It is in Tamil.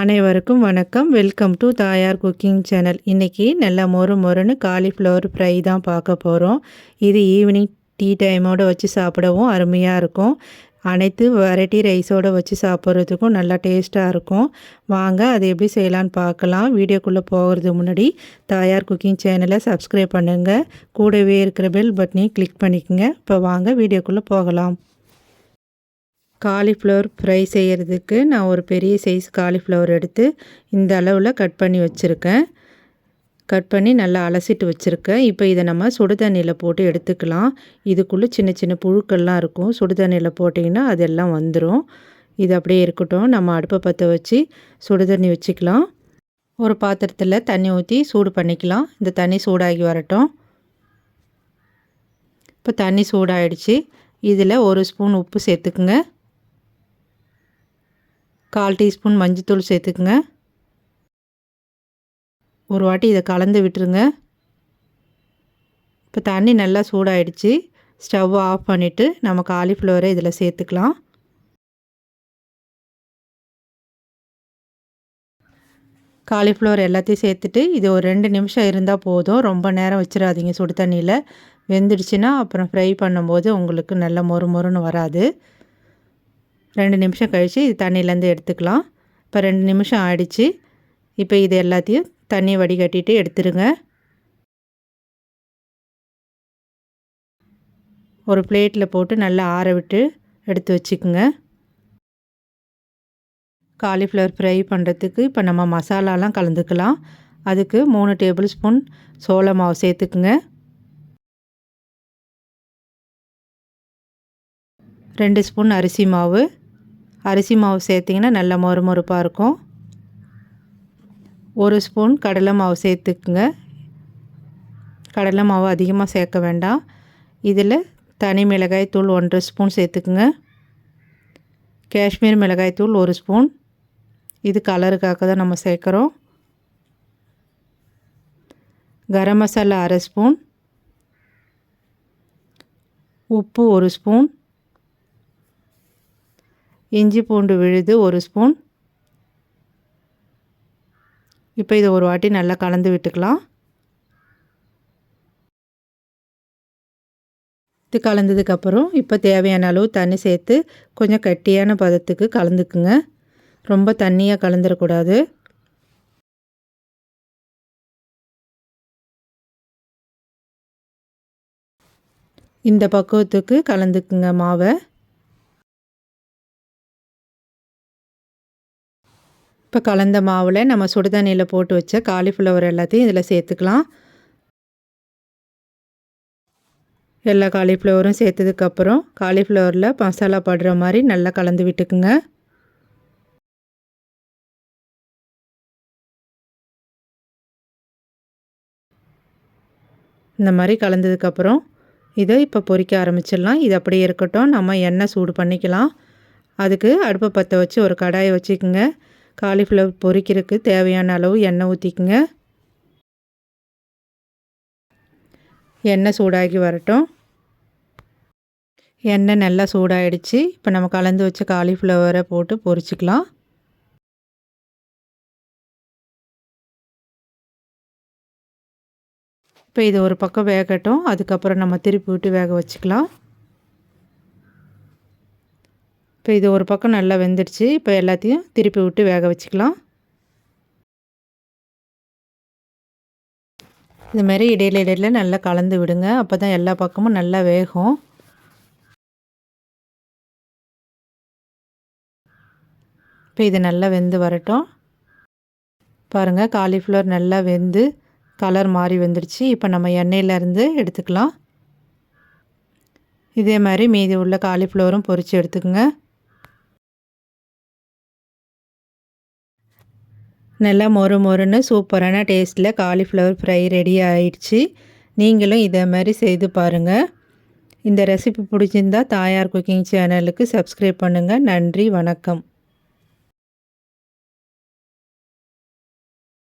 அனைவருக்கும் வணக்கம். வெல்கம் டு தாயார் குக்கிங் சேனல். இன்றைக்கி நல்லா மொறு மொறுன்னு காலிஃப்ளவர் ஃப்ரை தான் பார்க்க போகிறோம் இது ஈவினிங் டீ டைமோடு வச்சு சாப்பிடவும் அருமையாக இருக்கும். அனைத்து வெரைட்டி ரைஸோடு வச்சு சாப்பிட்றதுக்கும் நல்லா டேஸ்ட்டாக இருக்கும். வாங்க அது எப்படி செய்யலான்னு பார்க்கலாம். வீடியோக்குள்ளே போகிறது முன்னாடி தாயார் குக்கிங் சேனலை சப்ஸ்கிரைப் பண்ணுங்கள் கூடவே இருக்கிற பெல் பட்டனையும் கிளிக் பண்ணிக்கோங்க. இப்போ வாங்க வீடியோக்குள்ளே போகலாம். காலிஃப்ளவர் ஃப்ரை செய்கிறதுக்கு நான் ஒரு பெரிய சைஸ் காலிஃப்ளவர் எடுத்து இந்த அளவில் கட் பண்ணி வச்சுருக்கேன். கட் பண்ணி நல்லா அலசிட்டு வச்சுருக்கேன். இப்போ இதை நம்ம சுடு தண்ணியில் போட்டு எடுத்துக்கலாம். இதுக்குள்ளே சின்ன சின்ன புழுக்கள்லாம் இருக்கும். சுடு தண்ணியில் போட்டிங்கன்னா அதெல்லாம் வந்துடும் இது அப்படியே இருக்கட்டும். நம்ம அடுப்பை பற்ற வச்சு சுடு தண்ணி வச்சுக்கலாம். ஒரு பாத்திரத்தில் தண்ணி ஊற்றி சூடு பண்ணிக்கலாம். இந்த தண்ணி சூடாகி வரட்டும். இப்போ தண்ணி சூடாகிடுச்சு இதில் ஒரு ஸ்பூன் உப்பு சேர்த்துக்குங்க. கால் டீஸ்பூன் மஞ்சத்தூள் சேர்த்துக்குங்க. ஒரு வாட்டி இதை கலந்து விட்டுருங்க. இப்போ தண்ணி நல்லா சூடாயிடுச்சு. ஸ்டவ் ஆஃப் பண்ணிவிட்டு நம்ம காலிஃப்ளவரை இதில் சேர்த்துக்கலாம். காலிஃப்ளவர் எல்லாத்தையும் சேர்த்துட்டு இது ஒரு ரெண்டு நிமிஷம் இருந்தால் போதும். ரொம்ப நேரம் வச்சிடாதீங்க சுடு தண்ணியில். வெந்துடுச்சுன்னா அப்புறம் ஃப்ரை பண்ணும்போது உங்களுக்கு நல்ல மொறு மொறுன்னு வராது. ரெண்டு நிமிஷம் கழித்து இது தண்ணியிலேருந்து எடுத்துக்கலாம். இப்போ ரெண்டு நிமிஷம் ஆயிடுச்சு. இப்போ இது எல்லாத்தையும் தண்ணி வடிகட்டிட்டு எடுத்துருங்க. ஒரு பிளேட்டில் போட்டு நல்லா ஆற விட்டு எடுத்து வச்சுக்கோங்க. காலிஃப்ளவர் ஃப்ரை பண்ணுறதுக்கு இப்போ நம்ம மசாலாலாம் கலந்துக்கலாம். அதுக்கு மூணு டேபிள் ஸ்பூன் சோள மாவு சேர்த்துக்குங்க. ரெண்டு ஸ்பூன் அரிசி மாவு. அரிசி மாவு சேர்த்திங்கன்னா நல்ல மொறு மொறுப்பாக இருக்கும். ஒரு ஸ்பூன் கடலை மாவு சேர்த்துக்குங்க. கடலை மாவு அதிகமாக சேர்க்க வேண்டாம். இதில் தனி மிளகாய் தூள் ஒன்றரை ஸ்பூன் சேர்த்துக்குங்க. காஷ்மீர் மிளகாய் தூள் ஒரு ஸ்பூன். இது கலருக்காக தான் நம்ம சேர்க்குறோம். கரம் மசாலா அரை ஸ்பூன். உப்பு ஒரு ஸ்பூன். இஞ்சி பூண்டு விழுது ஒரு ஸ்பூன். இப்போ இதை ஒரு வாட்டி நல்லா கலந்து விட்டுக்கலாம். இது கலந்ததுக்கப்புறம் இப்போ தேவையான அளவு தண்ணி சேர்த்து கொஞ்சம் கட்டியான பதத்துக்கு கலந்துக்குங்க. ரொம்ப தண்ணியாக கலந்துடக்கூடாது இந்த பக்குவத்துக்கு கலந்துக்குங்க மாவை. இப்போ கலந்த மாவில் நம்ம சுடுதண்ணியில் போட்டு வச்ச காலிஃப்ளவர் எல்லாத்தையும் இதில் சேர்த்துக்கலாம். எல்லா காலிஃப்ளவரும் சேர்த்ததுக்கப்புறம் காலிஃப்ளவரில் மசாலா படுற மாதிரி நல்லா கலந்து விட்டுக்குங்க. இந்த மாதிரி கலந்ததுக்கப்புறம் இதை இப்போ பொறிக்க ஆரம்பிச்சிடலாம். இது அப்படியே இருக்கட்டும். நம்ம எண்ணெய் சூடு பண்ணிக்கலாம். அதுக்கு அடுப்பை பற்ற வச்சு ஒரு கடாயை வச்சுக்கோங்க. காலிஃப்ளவர் பொரிக்கிறதுக்கு தேவையான அளவு எண்ணெய் ஊற்றிக்குங்க எண்ணெய் சூடாகி வரட்டும். எண்ணெய் நல்லா சூடாகிடுச்சு இப்போ நம்ம கலந்து வச்ச காலிஃப்ளவரை போட்டு பொரிச்சிக்கலாம் இப்போ இது ஒரு பக்கம் வேகட்டும். அதுக்கப்புறம் நம்ம திருப்பி விட்டு வேக வச்சுக்கலாம். இப்போ இது ஒரு பக்கம் நல்லா வெந்துடுச்சு. இப்போ எல்லாத்தையும் திருப்பி விட்டு வேக வச்சுக்கலாம். இதுமாரி இடையில இடையில நல்லா கலந்து விடுங்க. அப்போ தான் எல்லா பக்கமும் நல்லா வேகும். இப்போ இது நல்லா வெந்து வரட்டும். பாருங்கள் காலிஃப்ளவர் நல்லா வெந்து கலர் மாறி வந்துடுச்சு. இப்போ நம்ம எண்ணெயிலேருந்து எடுத்துக்கலாம். இதே மாதிரி மீதி உள்ள காலிஃப்ளவரும் பொறிச்சு எடுத்துக்கோங்க. நல்லா மொறு மொறுன்னு சூப்பரான டேஸ்ட்டில் காலிஃப்ளவர் ஃப்ரை ரெடி ஆயிடுச்சு. நீங்களும் இதே மாதிரி செய்து பாருங்கள் இந்த ரெசிபி பிடிச்சிருந்தா தாயார் குக்கிங் சேனலுக்கு சப்ஸ்கிரைப் பண்ணுங்கள் நன்றி வணக்கம்.